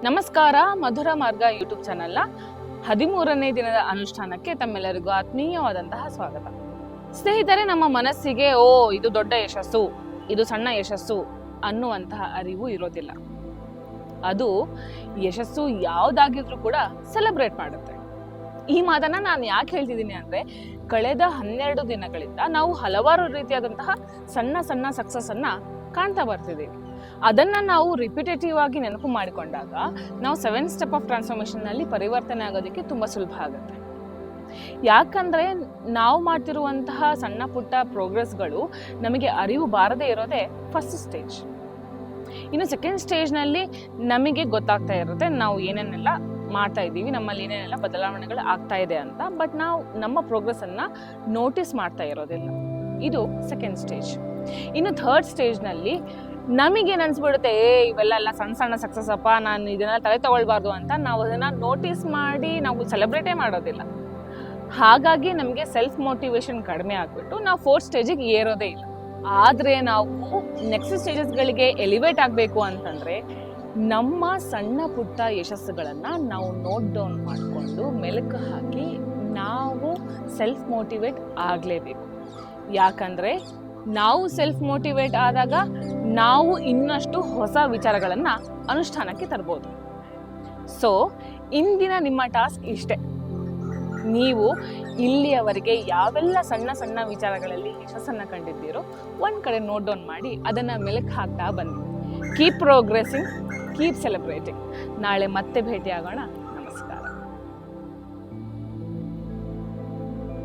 ನಮಸ್ಕಾರ, ಮಧುರ ಮಾರ್ಗ ಯೂಟ್ಯೂಬ್ ಚಾನಲ್ನ ಹದಿಮೂರನೇ ದಿನದ ಅನುಷ್ಠಾನಕ್ಕೆ ತಮ್ಮೆಲ್ಲರಿಗೂ ಆತ್ಮೀಯವಾದಂತಹ ಸ್ವಾಗತ. ಸ್ನೇಹಿತರೆ, ನಮ್ಮ ಮನಸ್ಸಿಗೆ, ಓ, ಇದು ದೊಡ್ಡ ಯಶಸ್ಸು, ಇದು ಸಣ್ಣ ಯಶಸ್ಸು ಅನ್ನುವಂತಹ ಅರಿವು ಇರೋದಿಲ್ಲ. ಅದು ಯಶಸ್ಸು ಯಾವುದಾಗಿದ್ರೂ ಕೂಡ ಸೆಲೆಬ್ರೇಟ್ ಮಾಡುತ್ತೆ. ಈ ಮಾತನ್ನ ನಾನು ಯಾಕೆ ಹೇಳ್ತಿದ್ದೀನಿ ಅಂದ್ರೆ, ಕಳೆದ ಹನ್ನೆರಡು ದಿನಗಳಿಂದ ನಾವು ಹಲವಾರು ರೀತಿಯಾದಂತಹ ಸಣ್ಣ ಸಣ್ಣ ಸಕ್ಸಸ್ ಅನ್ನ ಕಾಣ್ತಾ ಬರ್ತಿದ್ದೀವಿ. ಅದನ್ನ ನಾವು ರಿಪಿಟೇಟಿವ್ ಆಗಿ ನೆನಪು ಮಾಡಿಕೊಂಡಾಗ ನಾವು ಸೆವೆನ್ ಸ್ಟೆಪ್ ಆಫ್ ಟ್ರಾನ್ಸ್ಫಾರ್ಮೇಷನ್ನಲ್ಲಿ ಪರಿವರ್ತನೆ ಆಗೋದಕ್ಕೆ ತುಂಬಾ ಸುಲಭ ಆಗುತ್ತೆ. ಯಾಕಂದ್ರೆ ನಾವು ಮಾಡ್ತಿರುವಂತಹ ಸಣ್ಣ ಪುಟ್ಟ ಪ್ರೋಗ್ರೆಸ್ಗಳು ನಮಗೆ ಅರಿವು ಬಾರದೇ ಇರೋದೇ ಫಸ್ಟ್ ಸ್ಟೇಜ್ ಇನ್ನು ಸೆಕೆಂಡ್ ಸ್ಟೇಜ್ನಲ್ಲಿ ನಮಗೆ ಗೊತ್ತಾಗ್ತಾ ಇರುತ್ತೆ ನಾವು ಏನೇನೆಲ್ಲ ಮಾಡ್ತಾ ಇದ್ದೀವಿ, ನಮ್ಮಲ್ಲಿ ಏನೇನೆಲ್ಲ ಬದಲಾವಣೆಗಳು ಆಗ್ತಾ ಇದೆ ಅಂತ. ಬಟ್ ನಾವು ನಮ್ಮ ಪ್ರೋಗ್ರೆಸ್ ಅನ್ನ ನೋಟಿಸ್ ಮಾಡ್ತಾ ಇರೋದಿಲ್ಲ. ಇದು ಸೆಕೆಂಡ್ ಸ್ಟೇಜ್ ಇನ್ನು ಥರ್ಡ್ ಸ್ಟೇಜ್ನಲ್ಲಿ ನಮಗೇನು ಅನ್ಸ್ಬಿಡುತ್ತೆ ಏ, ಇವೆಲ್ಲ ಎಲ್ಲ ಸಣ್ಣ ಸಣ್ಣ ಸಕ್ಸಸ್ ಅಪ್ಪ, ನಾನು ಇದನ್ನ ತಲೆ ತಗೊಳ್ಬಾರ್ದು ಅಂತ ನಾವು ಅದನ್ನ ನೋಟಿಸ್ ಮಾಡಿ ನಾವು ಸೆಲೆಬ್ರೇಟೇ ಮಾಡೋದಿಲ್ಲ. ಹಾಗಾಗಿ ನಮಗೆ ಸೆಲ್ಫ್ ಮೋಟಿವೇಶನ್ ಕಡಿಮೆ ಆಗ್ಬಿಟ್ಟು ನಾವು ಫೋರ್ತ್ ಸ್ಟೇಜಿಗೆ ಏರೋದೇ ಇಲ್ಲ. ಆದರೆ ನಾವು ನೆಕ್ಸ್ಟ್ ಸ್ಟೇಜಸ್ಗಳಿಗೆ ಎಲಿವೇಟ್ ಆಗಬೇಕು ಅಂತಂದ್ರೆ ನಮ್ಮ ಸಣ್ಣ ಪುಟ್ಟ ಯಶಸ್ಸುಗಳನ್ನು ನಾವು ನೋಟ್ ಡೌನ್ ಮಾಡಿಕೊಂಡು ಮೆಲುಕು ಹಾಕಿ ನಾವು ಸೆಲ್ಫ್ ಮೋಟಿವೇಟ್ ಆಗಲೇಬೇಕು. ಯಾಕಂದರೆ ನಾವು ಸೆಲ್ಫ್ ಮೋಟಿವೇಟ್ ಆದಾಗ ನಾವು ಇನ್ನಷ್ಟು ಹೊಸ ವಿಚಾರಗಳನ್ನು ಅನುಷ್ಠಾನಕ್ಕೆ ತರ್ಬೋದು. ಸೊ ಇಂದಿನ ನಿಮ್ಮ ಟಾಸ್ಕ್ ಇಷ್ಟೇ. ನೀವು ಇಲ್ಲಿಯವರೆಗೆ ಯಾವೆಲ್ಲ ಸಣ್ಣ ಸಣ್ಣ ವಿಚಾರಗಳಲ್ಲಿ ಯಶಸ್ಸನ್ನು ಕಂಡಿದ್ದೀರೋ, ಒಂದು ಕಡೆ ನೋಟ್ ಡೌನ್ ಮಾಡಿ ಅದನ್ನು ಮೆಲುಕು ಹಾಕ್ತಾ ಬನ್ನಿ. ಕೀಪ್ ಪ್ರೋಗ್ರೆಸಿಂಗ್ ಕೀಪ್ ಸೆಲೆಬ್ರೇಟಿಂಗ್ ನಾಳೆ ಮತ್ತೆ ಭೇಟಿ ಆಗೋಣ